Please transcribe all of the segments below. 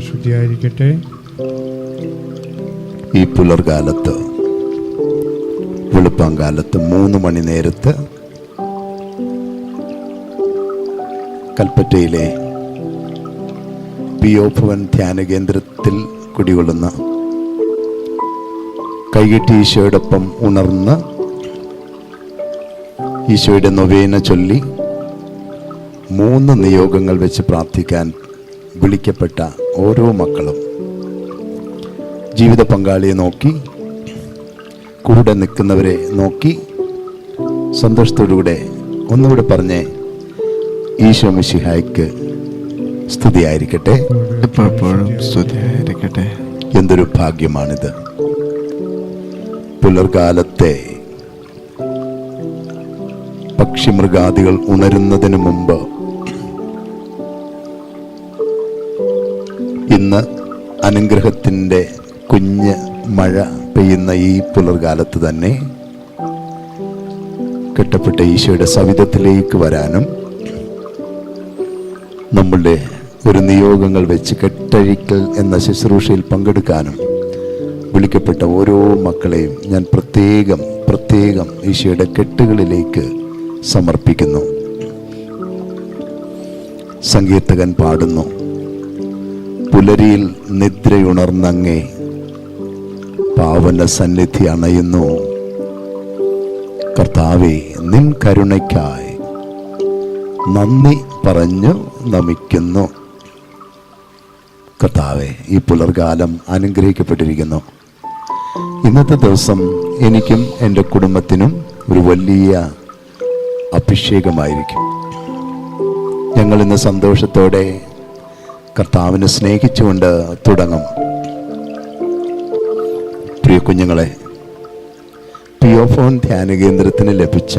ശുദ്ധിയായിരിക്കട്ടെ ഈ പുലർകാലത്ത് വെളുപ്പാങ്കാലത്ത് മൂന്ന് മണി നേരത്ത് കൽപ്പറ്റയിലെ പി ഒ ഭവൻ ധ്യാന കേന്ദ്രത്തിൽ കുടികൊള്ളുന്ന കൈകെട്ടി ഈശോയോടൊപ്പം ഉണർന്ന് ഈശോയുടെ നൊവേന ചൊല്ലി മൂന്ന് നിയോഗങ്ങൾ വെച്ച് പ്രാർത്ഥിക്കാൻ വിളിക്കപ്പെട്ട ഓരോ മക്കളും ജീവിത പങ്കാളിയെ നോക്കി കൂടെ നിൽക്കുന്നവരെ നോക്കി സന്തോഷത്തോടുകൂടെ ഒന്നുകൂടെ പറഞ്ഞ് ഈശോ മിശിഹായ്ക്ക് സ്തുതിയായിരിക്കട്ടെ. എപ്പോഴും സ്തുതിയായിരിക്കട്ടെ. എന്തൊരു ഭാഗ്യമാണിത്. പുലർകാലത്തെ പക്ഷിമൃഗാദികൾ ഉണരുന്നതിന് മുമ്പ് അനുഗ്രഹത്തിന്റെ കുഞ്ഞ് മഴ പെയ്യുന്ന ഈ പുലർകാലത്ത് തന്നെ കെട്ടപ്പെട്ട ഈശോയുടെ സവിധത്തിലേക്ക് വരാനും നമ്മളുടെ ഒരു നിയോഗങ്ങൾ വെച്ച് കെട്ടഴിക്കൽ എന്ന ശുശ്രൂഷയിൽ പങ്കെടുക്കാനും വിളിക്കപ്പെട്ട ഓരോ മക്കളെയും ഞാൻ പ്രത്യേകം പ്രത്യേകം ഈശോയുടെ കെട്ടുകളിലേക്ക് സമർപ്പിക്കുന്നു. സങ്കീർത്തകൻ പാടുന്നു. പുലരിയിൽ നിദ്രയുണർന്നങ്ങേ പാവന സന്നിധി അണയുന്നു. കർത്താവെ നിൻ കരുണയ്ക്കായി നന്ദി പറഞ്ഞു നമിക്കുന്നു. കർത്താവെ ഈ പുലർകാലം അനുഗ്രഹിക്കപ്പെട്ടിരിക്കുന്നു. ഇന്നത്തെ ദിവസം എനിക്കും എന്റെ കുടുംബത്തിനും ഒരു വലിയ അഭിഷേകമായിരിക്കും. ഞങ്ങൾ ഇന്ന് സന്തോഷത്തോടെ കർത്താവിനെ സ്നേഹിച്ചുകൊണ്ട് തുടങ്ങും. പ്രിയ കുഞ്ഞുങ്ങളെ പിയോഫോൺ ധ്യാന കേന്ദ്രത്തിന് ലഭിച്ച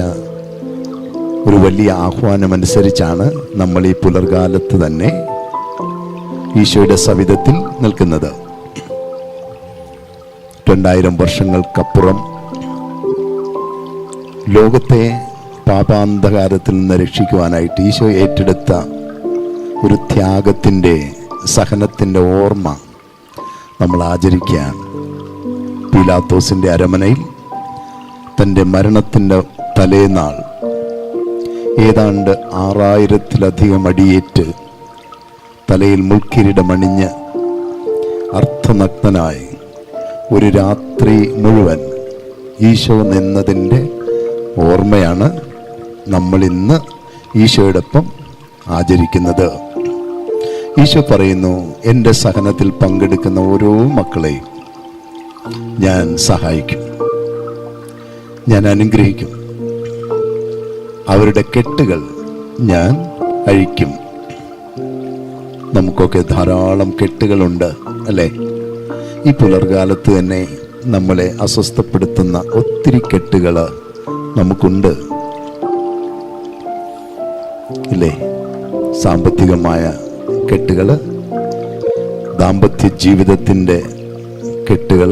ഒരു വലിയ ആഹ്വാനം അനുസരിച്ചാണ് നമ്മൾ ഈ പുലർകാലത്ത് തന്നെ ഈശോയുടെ സവിധത്തിൽ നിൽക്കുന്നത്. രണ്ടായിരം വർഷങ്ങൾക്കപ്പുറം ലോകത്തെ പാപാന്ധകാരത്തിൽ നിന്ന് രക്ഷിക്കുവാനായിട്ട് ഈശോ ഏറ്റെടുത്ത ഒരു ത്യാഗത്തിന്റെ സഹനത്തിന്റെ ഓർമ്മ നമ്മൾ ആചരിക്കുകയാണ് പീലാത്തോസിന്റെ അരമനയിൽ തന്റെ മരണത്തിന്റെ തലേനാൾ ഏതാണ്ട് ആറായിരത്തിലധികം അടിയേറ്റ് തലയിൽ മുൾക്കിരീടമണിഞ്ഞ് അർത്ഥനഗ്നായി ഒരു രാത്രി മുഴുവൻ ഈശോ നിന്നതിന്റെ ഓർമ്മയാണ് നമ്മളിന്ന് ഈശോയോടൊപ്പം ആചരിക്കുന്നത്. ഈശോ പറയുന്നു എന്റെ സഹനത്തിൽ പങ്കെടുക്കുന്ന ഓരോ മക്കളെയും ഞാൻ സഹായിക്കും. ഞാൻ അനുഗ്രഹിക്കും. അവരുടെ കെട്ടുകൾ ഞാൻ അഴിക്കും. നമുക്കൊക്കെ ധാരാളം കെട്ടുകളുണ്ട് അല്ലേ? ഈ പുലർകാലത്ത് തന്നെ നമ്മളെ അസ്വസ്ഥപ്പെടുത്തുന്ന ഒത്തിരി കെട്ടുകൾ നമുക്കുണ്ട്. ഇല്ലേ? സാമ്പത്തികമായ കെട്ടുകൾ ദാമ്പത്യ ജീവിതത്തിന്റെ കെട്ടുകൾ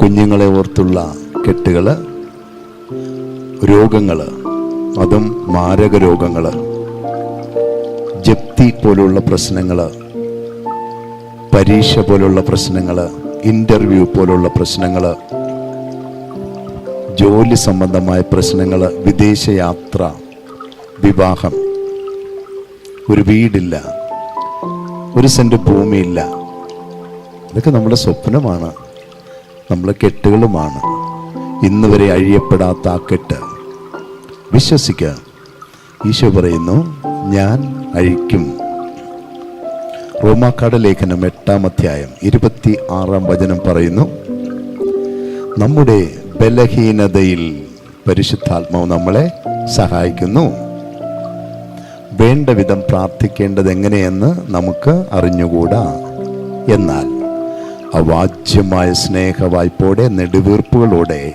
കുഞ്ഞുങ്ങളെ ഓർത്തുള്ള കെട്ടുകൾ രോഗങ്ങൾ അതും മാരക രോഗങ്ങൾ ജപ്തി പോലുള്ള പ്രശ്നങ്ങൾ പരീക്ഷ പോലുള്ള പ്രശ്നങ്ങൾ ഇന്റർവ്യൂ പോലുള്ള പ്രശ്നങ്ങൾ ജോലി സംബന്ധമായ പ്രശ്നങ്ങൾ വിദേശയാത്ര വിവാഹം ഒരു വീടില്ല ഒരു സെന്റ് ഭൂമിയില്ല. ഇതൊക്കെ നമ്മുടെ സ്വപ്നമാണ് നമ്മളെ കെട്ടുകളുമാണ്. ഇന്ന് വരെ അഴിയപ്പെടാത്ത ആ കെട്ട്. വിശ്വസിക്കുക ഈശോ പറയുന്നു ഞാൻ അഴിക്കും. റോമാക്കാട് ലേഖനം എട്ടാം അധ്യായം ഇരുപത്തി ആറാം വചനം പറയുന്നു നമ്മുടെ ബലഹീനതയിൽ പരിശുദ്ധാത്മാവ് നമ്മളെ സഹായിക്കുന്നു. വേണ്ട വിധം പ്രാർത്ഥിക്കേണ്ടത് എങ്ങനെയെന്ന് നമുക്ക് അറിഞ്ഞുകൂടാ. എന്നാൽ അവാച്യമായ സ്നേഹവായ്പോടെ നെടുവീർപ്പുകളോടെ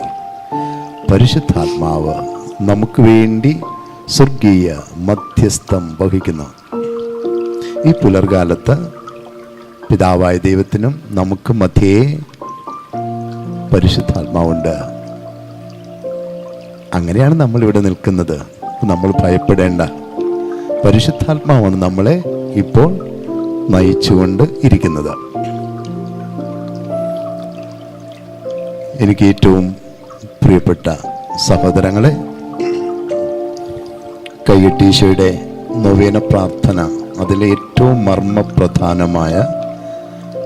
പരിശുദ്ധാത്മാവ് നമുക്ക് വേണ്ടി സ്വർഗീയ മധ്യസ്ഥം വഹിക്കുന്നു. ഈ പുലർകാലത്ത് പിതാവായ ദൈവത്തിനും നമുക്ക് മധ്യേ പരിശുദ്ധാത്മാവുണ്ട്. അങ്ങനെയാണ് നമ്മൾ ഇവിടെ നിൽക്കുന്നത്. നമ്മൾ ഭയപ്പെടേണ്ട. പരിശുദ്ധാത്മാവാണ് നമ്മളെ ഇപ്പോൾ നയിച്ചുകൊണ്ട് ഇരിക്കുന്നത്. എനിക്ക് ഏറ്റവും പ്രിയപ്പെട്ട സഹോദരങ്ങളെ കയ്യട്ടീശയുടെ നൊവേന പ്രാർത്ഥന അതിലെ ഏറ്റവും മർമ്മപ്രധാനമായ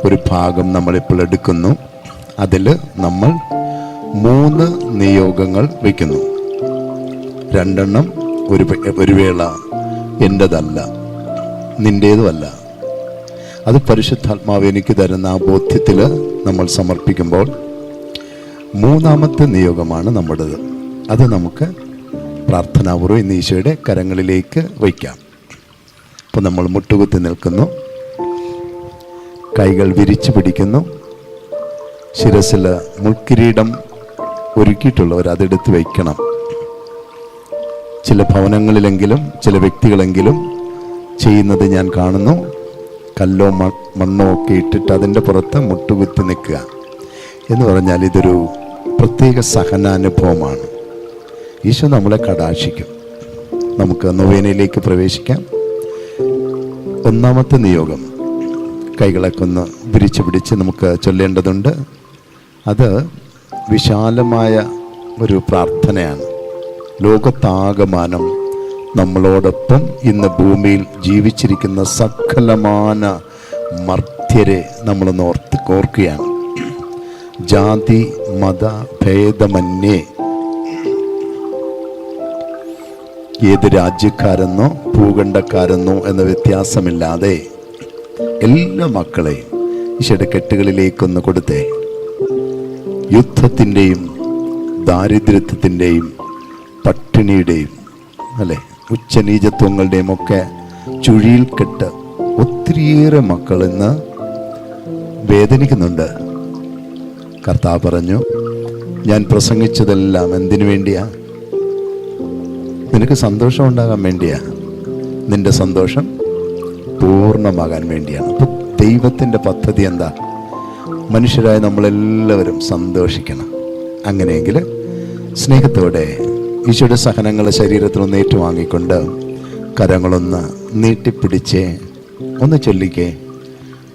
ഒരു ഭാഗം നമ്മളിപ്പോൾ എടുക്കുന്നു. അതിൽ നമ്മൾ മൂന്ന് നിയോഗങ്ങൾ വയ്ക്കുന്നു. രണ്ടെണ്ണം ഒരു ഒരു വേള എന്റെതല്ല നിന്റേതുമല്ല അത് പരിശുദ്ധാത്മാവ് എനിക്ക് തരുന്ന ആ ബോധ്യത്തിൽ നമ്മൾ സമർപ്പിക്കുമ്പോൾ മൂന്നാമത്തെ നിയോഗമാണ് നമ്മുടേത്. അത് നമുക്ക് പ്രാർത്ഥനാപൂർവം ഇന്ന് ഈശോയുടെ കരങ്ങളിലേക്ക് വയ്ക്കാം. അപ്പോൾ നമ്മൾ മുട്ടുകുത്തി നിൽക്കുന്നു. കൈകൾ വിരിച്ചു പിടിക്കുന്നു. ശിരസിൽ മുൾക്കിരീടം ഒരുക്കിയിട്ടുള്ളവർ അതെടുത്ത് വയ്ക്കണം. ചില ഭവനങ്ങളിലെങ്കിലും ചില വ്യക്തികളെങ്കിലും ചെയ്യുന്നത് ഞാൻ കാണുന്നു. കല്ലോ മണ്ണോ ഒക്കെ ഇട്ടിട്ട് അതിന്റെ പുറത്ത് മുട്ടുകുത്തി നിൽക്കുക എന്ന് പറഞ്ഞാൽ ഇതൊരു പ്രത്യേക സഹനാനുഭവമാണ്. ഈശോ നമ്മളെ കടാക്ഷിക്കും. നമുക്ക് നൊവേനയിലേക്ക് പ്രവേശിക്കാം. ഒന്നാമത്തെ നിയോഗം. കൈകളൊക്കെ ഒന്ന് വിരിച്ചു പിടിച്ച് നമുക്ക് ചൊല്ലേണ്ടതുണ്ട്. അത് വിശാലമായ ഒരു പ്രാർത്ഥനയാണ്. ലോകത്താകമാനം നമ്മളോടൊപ്പം ഇന്ന് ഭൂമിയിൽ ജീവിച്ചിരിക്കുന്ന സകലമാന മർത്യരെ നമ്മൾ ഓർത്ത് ഓർക്കുകയാണ്. ജാതി മത ഭേദമന്യേ ഏത് രാജ്യക്കാരെന്നോ ഭൂഖണ്ഡക്കാരെന്നോ എന്ന വ്യത്യാസമില്ലാതെ എല്ലാ മക്കളെയും ഈശോയുടെ കെട്ടുകളിലേക്കൊന്ന് കൊടുത്തേ. യുദ്ധത്തിന്റെയും ദാരിദ്ര്യത്തിന്റെയും പട്ടിണിയുടെയും അല്ലെ? ഉച്ചനീചത്വങ്ങളുടെയും ഒക്കെ ചുഴിയിൽ കെട്ട് ഒത്തിരിയേറെ മക്കൾ ഇന്ന് വേദനിക്കുന്നുണ്ട്. കർത്താവ് പറഞ്ഞു ഞാൻ പ്രസംഗിച്ചതെല്ലാം എന്തിനു വേണ്ടിയാ? നിനക്ക് സന്തോഷം ഉണ്ടാകാൻ വേണ്ടിയാ? നിന്റെ സന്തോഷം പൂർണമാകാൻ വേണ്ടിയാണ്. അപ്പൊ ദൈവത്തിന്റെ പദ്ധതി എന്താ? മനുഷ്യരായ നമ്മളെല്ലാവരും സന്തോഷിക്കണം. അങ്ങനെയെങ്കിൽ സ്നേഹത്തോടെ ഈശോയുടെ സഹനങ്ങൾ ശരീരത്തിൽ ഒന്ന് ഏറ്റുവാങ്ങിക്കൊണ്ട് കരങ്ങളൊന്ന് നീട്ടിപ്പിടിച്ച് ഒന്ന് ചൊല്ലിക്കേ.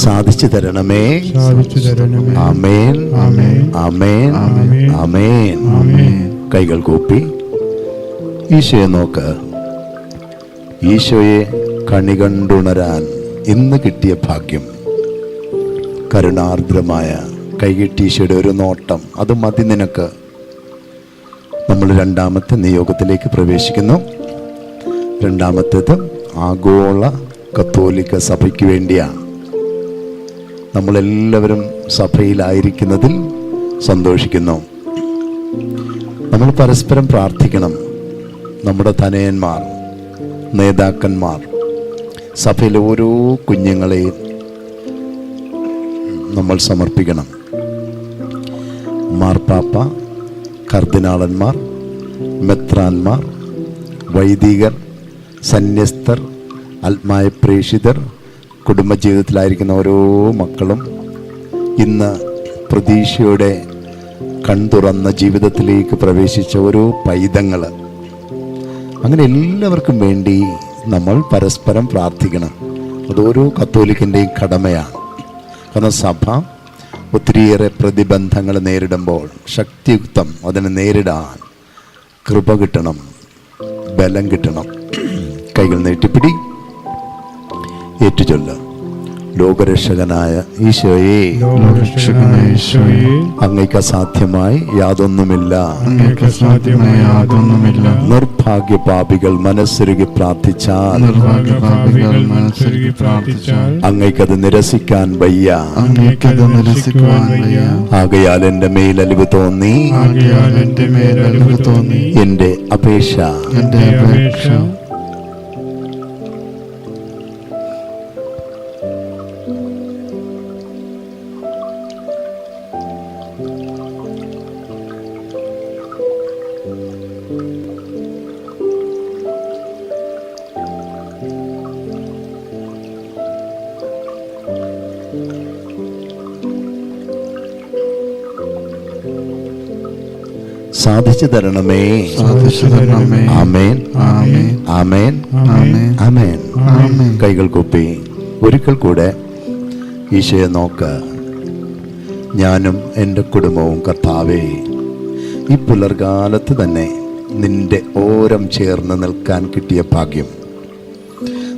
സാധിച്ചു തരണമേ. ആമേൻ. ആമേൻ. ആമേൻ. കൈകൾ കൂപ്പി. ഈശോയെ നോക്ക്. ഈശോയെ കണി കണ്ടുണരാൻ ഇന്ന് കിട്ടിയ ഭാഗ്യം. കരുണാർദ്രമായ കൈകിട്ടി ഈശോയുടെ ഒരു നോട്ടം. അത് മതി നിനക്ക്. നമ്മൾ രണ്ടാമത്തെ നിയോഗത്തിലേക്ക് പ്രവേശിക്കുന്നു. രണ്ടാമത്തേത് ആഗോള കത്തോലിക്ക സഭയ്ക്ക് വേണ്ടിയാണ്. നമ്മളെല്ലാവരും സഭയിലായിരിക്കുന്നതിൽ സന്തോഷിക്കുന്നു. നമ്മൾ പരസ്പരം പ്രാർത്ഥിക്കണം. നമ്മുടെ ധനയന്മാർ നേതാക്കന്മാർ സഭയിലെ ഓരോ കുഞ്ഞുങ്ങളെയും നമ്മൾ സമർപ്പിക്കണം. മാർപ്പാപ്പ കർദിനാളന്മാർ മെത്രാന്മാർ വൈദികർ സന്യസ്തർ ആത്മായ പ്രേഷിതർ കുടുംബജീവിതത്തിലായിരിക്കുന്ന ഓരോ മക്കളും ഇന്ന് പ്രതീക്ഷയുടെ കൺതുറന്ന ജീവിതത്തിലേക്ക് പ്രവേശിച്ച ഓരോ പൈതങ്ങൾ അങ്ങനെ എല്ലാവർക്കും വേണ്ടി നമ്മൾ പരസ്പരം പ്രാർത്ഥിക്കണം. അതോരോ കത്തോലിക്കന്റെയും കടമയാണ്. കാരണം സഭ ഒത്തിരിയേറെ പ്രതിബന്ധങ്ങൾ നേരിടുമ്പോൾ ശക്തിയുക്തം അതിനെ നേരിടാൻ കൃപ കിട്ടണം ബലം കിട്ടണം. കൈകൾ നീട്ടിപ്പിടി. ഏറ്റുചൊല്ല. ലോകരക്ഷകനായ ഈശോയെ അങ്ങയ്ക്ക് അസാധ്യമായി യാതൊന്നുമില്ല. നിർഭാഗ്യ പാപികൾ മനസ്സുരുകി പ്രാർത്ഥിച്ചാൽ അങ്ങയ്ക്കത് നിരസിക്കാൻ വയ്യ. ആകയാൽ എന്റെ മേൽ അലിവ് തോന്നി. എന്റെ അപേക്ഷ. സാധിച്ചു തരണമേ. ആമേൻ. ആമേൻ. ആമേൻ. കൈകൾ കൊപ്പി. ഒരിക്കൽ കൂടെ ഈശോയെ നോക്ക. ഞാനും എന്റെ കുടുംബവും കർത്താവേ ഈ പുലർകാലത്ത് തന്നെ നിന്റെ ഓരം ചേർന്ന് നിൽക്കാൻ കിട്ടിയ ഭാഗ്യം.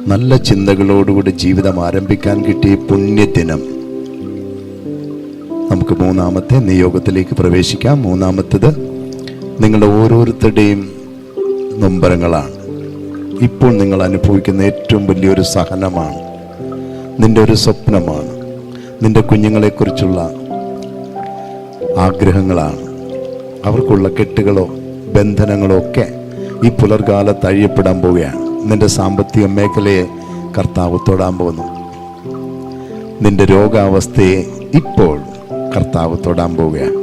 നല്ല ചിന്തകളോടുകൂടി ജീവിതം ആരംഭിക്കാൻ കിട്ടിയ പുണ്യദിനം. നമുക്ക് മൂന്നാമത്തെ നിയോഗത്തിലേക്ക് പ്രവേശിക്കാം. മൂന്നാമത്തത് നിങ്ങളുടെ ഓരോരുത്തരുടെയും നൊമ്പരങ്ങളാണ്. ഇപ്പോൾ നിങ്ങൾ അനുഭവിക്കുന്ന ഏറ്റവും വലിയൊരു സഹനമാണ്. നിന്റെ ഒരു സ്വപ്നമാണ്. നിന്റെ കുഞ്ഞുങ്ങളെക്കുറിച്ചുള്ള ആഗ്രഹങ്ങളാണ്. അവർക്കുള്ള കെട്ടുകളോ ബന്ധനങ്ങളോ ഒക്കെ ഈ പുലർകാലത്ത് അഴിയപ്പെടാൻ പോവുകയാണ്. നിന്റെ സാമ്പത്തിക മേഖലയെ കർത്താവ് തൊടാൻ പോകുന്നു. നിന്റെ രോഗാവസ്ഥയെ ഇപ്പോൾ കർത്താവ് തൊടാൻ പോവുകയാണ്.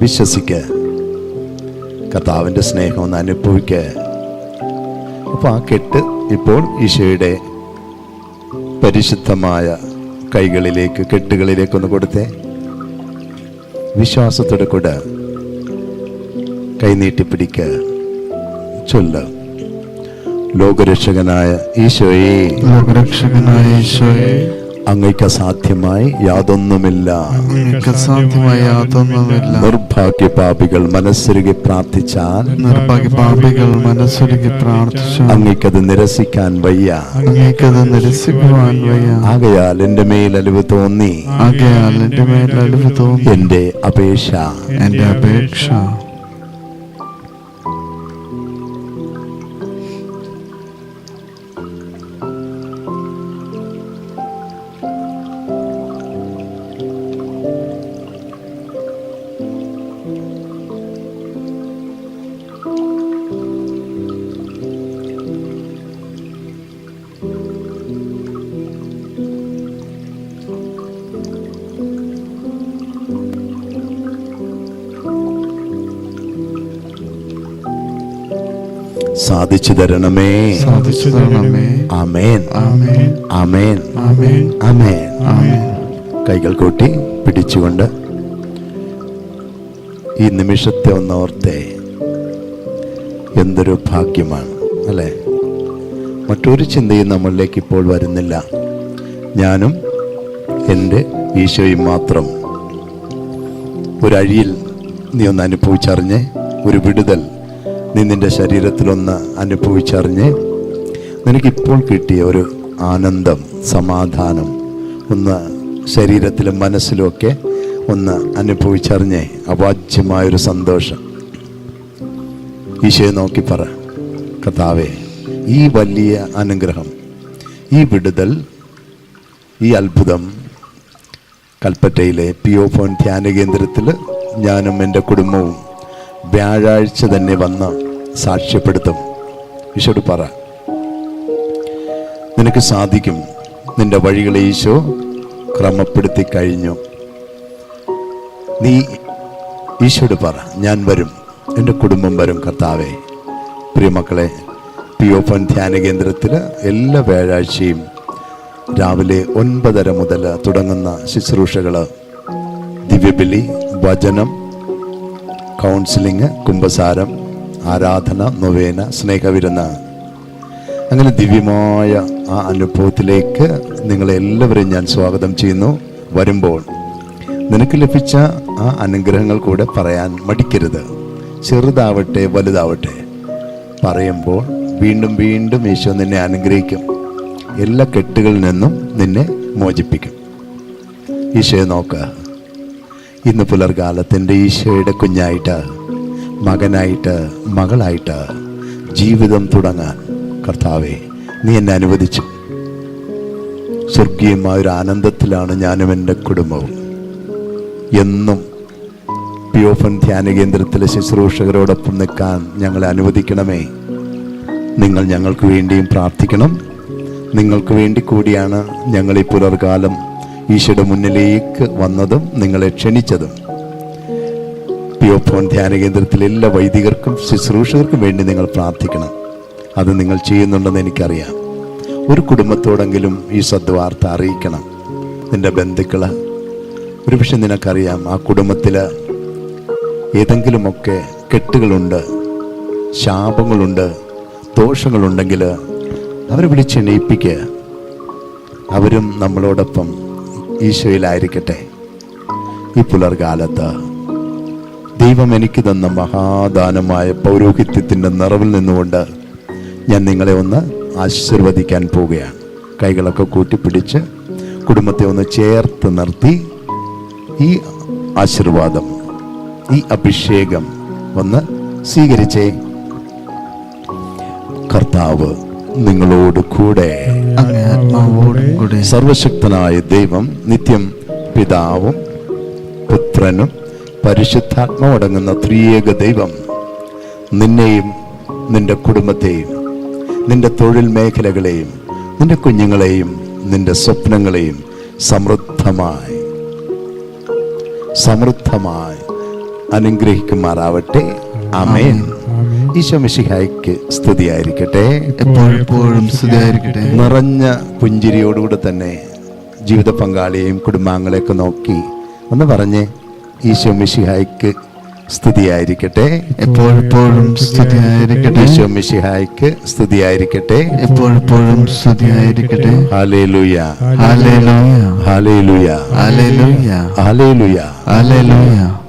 വിശ്വസിക്ക. കർത്താവിന്റെ സ്നേഹം ഒന്ന് അനുഭവിക്ക. അപ്പോൾ ആ കെട്ട് ഇപ്പോൾ ഈശോയുടെ പരിശുദ്ധമായ കൈകളിലേക്ക് കെട്ടുകളിലേക്ക് ഒന്ന് കൊടുത്തേ. വിശ്വാസത്തോടെ കൂടെ കൈനീട്ടിപ്പിടിക്ക ചൊല്ല. ലോകരക്ഷകനായ ഈശോയെ. ലോകരക്ഷകനായ ഈശോയെ. അങ്ങയ്ക്ക് അസാധ്യമായി യാതൊന്നുമില്ല. അങ്ങേക്ക് യാതൊന്നുമില്ല. നിർഭാഗ്യ പാപികൾ മനസ്സൊരുകി പ്രാർത്ഥിച്ചാൽ നിർഭാഗ്യ പാപികൾ മനസ്സൊരുകി പ്രാർത്ഥിച്ചു അങ്ങയ്ക്കത് നിരസിക്കാൻ വയ്യ. അങ്ങേക്കത് നിരസിക്കുവാൻ വയ്യ. ആകയാൽ എന്റെ മേൽ അലിവ് തോന്നി. ആകയാൽ എന്റെ മേൽ അലിവ് തോന്നി. എന്റെ അപേക്ഷ. എന്റെ അപേക്ഷ. സാധിച്ചു തരണമേ. സാധിച്ചു തരണമേ. ആമേൻ. ആമേൻ. ആമേൻ. ആമേൻ. ആമേൻ. കൈകൾ കൂട്ടി പിടിച്ചുകൊണ്ട് ഈ നിമിഷത്തെ ഒന്നോർത്തെ എന്തൊരു ഭാഗ്യമാണ് അല്ലേ? മറ്റൊരു ചിന്തയും നമ്മളിലേക്ക് ഇപ്പോൾ വരുന്നില്ല. ഞാനും എന്റെ ഈശോയും മാത്രം. ഒരഴിയിൽ നീ ഒന്ന് അനുഭവിച്ചറിഞ്ഞ് ഒരു വിടുതൽ നീ നിന്റെ ശരീരത്തിലൊന്ന് അനുഭവിച്ചറിഞ്ഞ് നിനക്കിപ്പോൾ കിട്ടിയ ഒരു ആനന്ദം സമാധാനം ഒന്ന് ശരീരത്തിലും മനസ്സിലുമൊക്കെ ഒന്ന് അനുഭവിച്ചറിഞ്ഞ് അവാച്യമായൊരു സന്തോഷം. ഈശോയെ നോക്കി പറ. കഥാവേ ഈ വലിയ അനുഗ്രഹം ഈ വിടുതൽ ഈ അത്ഭുതം കൽപ്പറ്റയിലെ പി ഒ ഫോൺ ധ്യാന കേന്ദ്രത്തിൽ ഞാനും എന്റെ കുടുംബവും വ്യാഴാഴ്ച തന്നെ വന്ന് സാക്ഷ്യപ്പെടുത്തും. ഈശോട് പറ നിനക്ക് സാധിക്കും. നിന്റെ വഴികളെ ഈശോ ക്രമപ്പെടുത്തി കഴിഞ്ഞു. നീ ഈശോട് പറ ഞാൻ വരും. എന്റെ കുടുംബം വരും കർത്താവെ. പ്രിയമക്കളെ പി ഒ ഫൺ ധ്യാന കേന്ദ്രത്തിൽ എല്ലാ വ്യാഴാഴ്ചയും രാവിലെ ഒൻപതര മുതൽ തുടങ്ങുന്ന ശുശ്രൂഷകൾ ദിവ്യബലി വചനം കൗൺസിലിംഗ് കുംഭസാരം ആരാധന നൊവേന സ്നേഹവിരുന്ന്. അങ്ങനെ ദിവ്യമായ ആ അനുഭവത്തിലേക്ക് നിങ്ങളെ എല്ലാവരെയും ഞാൻ സ്വാഗതം ചെയ്യുന്നു. വരുമ്പോൾ നിനക്ക് ലഭിച്ച ആ അനുഗ്രഹങ്ങൾ കൂടെ പറയാൻ മടിക്കരുത്. ചെറുതാവട്ടെ വലുതാവട്ടെ. പറയുമ്പോൾ വീണ്ടും വീണ്ടും ഈശോ നിന്നെ അനുഗ്രഹിക്കും. എല്ലാ കെട്ടുകളിൽ നിന്നും നിന്നെ മോചിപ്പിക്കും. ഈശോയെ നോക്കുക ഇന്ന് പുലർകാലത്തിന്റെ ഈശോയുടെ കുഞ്ഞായിട്ട് മകനായിട്ട് മകളായിട്ട് ജീവിതം തുടങ്ങാൻ. കർത്താവെ നീ എന്നെ അനുവദിച്ചു. സ്വർഗീയമായ ഒരു ആനന്ദത്തിലാണ് ഞാനും എന്റെ കുടുംബവും. എന്നും പിയോഫൻ ധ്യാന കേന്ദ്രത്തിലെ ശുശ്രൂഷകരോടൊപ്പം നിൽക്കാൻ ഞങ്ങളെ അനുവദിക്കണമേ. നിങ്ങൾ ഞങ്ങൾക്ക് വേണ്ടിയും പ്രാർത്ഥിക്കണം. നിങ്ങൾക്ക് വേണ്ടി കൂടിയാണ് ഞങ്ങൾ ഈ പുലർകാലം ഈശോയുടെ മുന്നിലേക്ക് വന്നതും നിങ്ങളെ ക്ഷണിച്ചതും. പിയോഫോൺ ധ്യാന കേന്ദ്രത്തിലെ എല്ലാ വൈദികർക്കും ശുശ്രൂഷകർക്കും വേണ്ടി നിങ്ങൾ പ്രാർത്ഥിക്കണം. അത് നിങ്ങൾ ചെയ്യുന്നുണ്ടെന്ന് എനിക്കറിയാം. ഒരു കുടുംബത്തോടെങ്കിലും ഈ സദ്വാർത്ത അറിയിക്കണം. നിന്റെ ബന്ധുക്കൾ ഒരുപക്ഷെ നിനക്കറിയാം ആ കുടുംബത്തിൽ ഏതെങ്കിലുമൊക്കെ കെട്ടുകളുണ്ട് ശാപങ്ങളുണ്ട് ദോഷങ്ങളുണ്ടെങ്കിൽ അവരെ വിളിച്ചെണീപ്പിക്കുക അവരും നമ്മളോടൊപ്പം ഈശോയിലായിരിക്കട്ടെ. ഈ പുലർകാലത്ത് ദൈവം എനിക്ക് തന്ന മഹാദാനമായ പൗരോഹിത്യത്തിന്റെ നിറവിൽ നിന്നുകൊണ്ട് ഞാൻ നിങ്ങളെ ഒന്ന് ആശീർവദിക്കാൻ പോവുകയാണ്. കൈകളൊക്കെ കൂട്ടിപ്പിടിച്ച് കുടുംബത്തെ ഒന്ന് ചേർത്ത് നിർത്തി. ഈ ആശീർവാദം ഈ അഭിഷേകം ഒന്ന് സ്വീകരിച്ചേ. കർത്താവ് നിങ്ങളോട് കൂടെ. സർവശക്തനായ ദൈവം നിത്യം പിതാവും പുത്രനും പരിശുദ്ധാത്മാവും അടങ്ങുന്ന ത്രിയേക ദൈവം. നിന്നെയും നിന്റെ കുടുംബത്തെയും നിന്റെ തൊഴിൽ മേഖലകളെയും നിന്റെ കുഞ്ഞുങ്ങളെയും നിന്റെ സ്വപ്നങ്ങളെയും സമൃദ്ധമായി സമൃദ്ധമായി അനുഗ്രഹിക്കുമാറാവട്ടെ. അമേൻ ഈശോ മിശിഹായ്ക്ക് സ്തുതിയായിരിക്കട്ടെ. എപ്പോഴെപ്പോഴും സ്തുതിയായിരിക്കട്ടെ. നിറഞ്ഞ പുഞ്ചിരിയോടുകൂടെ തന്നെ ജീവിത പങ്കാളിയെയും കുടുംബാംഗങ്ങളെയൊക്കെ നോക്കി ഒന്ന് പറഞ്ഞ്. ഈശോ സ്ഥിതിയായിരിക്കട്ടെ സ്തുതിയായിരിക്കട്ടെ. എപ്പോഴെപ്പോഴും സ്തുതിയായിരിക്കട്ടെ. ഈശോ സ്ഥിതിയായിരിക്കട്ടെ സ്തുതിയായിരിക്കട്ടെ. എപ്പോഴെപ്പോഴും സ്തുതിയായിരിക്കട്ടെ. Hallelujah. Hallelujah hallelujah. Hallelujah hallelujah. Hallelujah